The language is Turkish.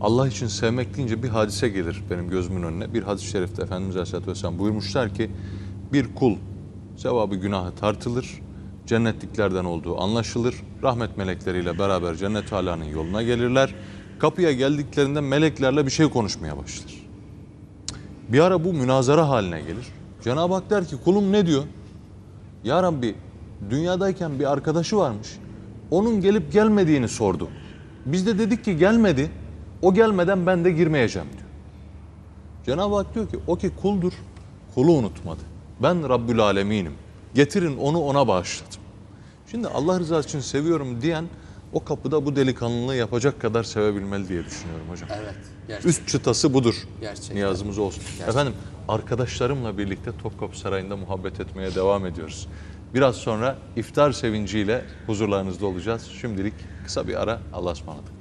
Allah için sevmek deyince bir hadise gelir benim gözümün önüne. Bir hadis-i şerifte Efendimiz Aleyhisselatü Vesselam buyurmuşlar ki bir kul sevabı günahı tartılır, cennetliklerden olduğu anlaşılır. Rahmet melekleriyle beraber cennet alanın yoluna gelirler. Kapıya geldiklerinde meleklerle bir şey konuşmaya başlar. Bir ara bu münazara haline gelir. Cenab-ı Hak der ki kulum ne diyor? Ya Rabbi dünyadayken bir arkadaşı varmış. Onun gelip gelmediğini sordu. Biz de dedik ki gelmedi. O gelmeden ben de girmeyeceğim diyor. Cenab-ı Hak diyor ki o ki kuldur. Kulu unutmadı. Ben Rabbül Aleminim. Getirin onu ona bağışladım. Şimdi Allah rızası için seviyorum diyen o kapıda bu delikanlılığı yapacak kadar sevebilmeli diye düşünüyorum hocam. Evet. Gerçekten. Üst çıtası budur. Gerçekten. Niyazımız olsun. Gerçekten. Efendim arkadaşlarımla birlikte Topkapı Sarayı'nda muhabbet etmeye devam ediyoruz. Biraz sonra iftar sevinciyle huzurlarınızda olacağız. Şimdilik kısa bir ara Allah'a ısmarladık.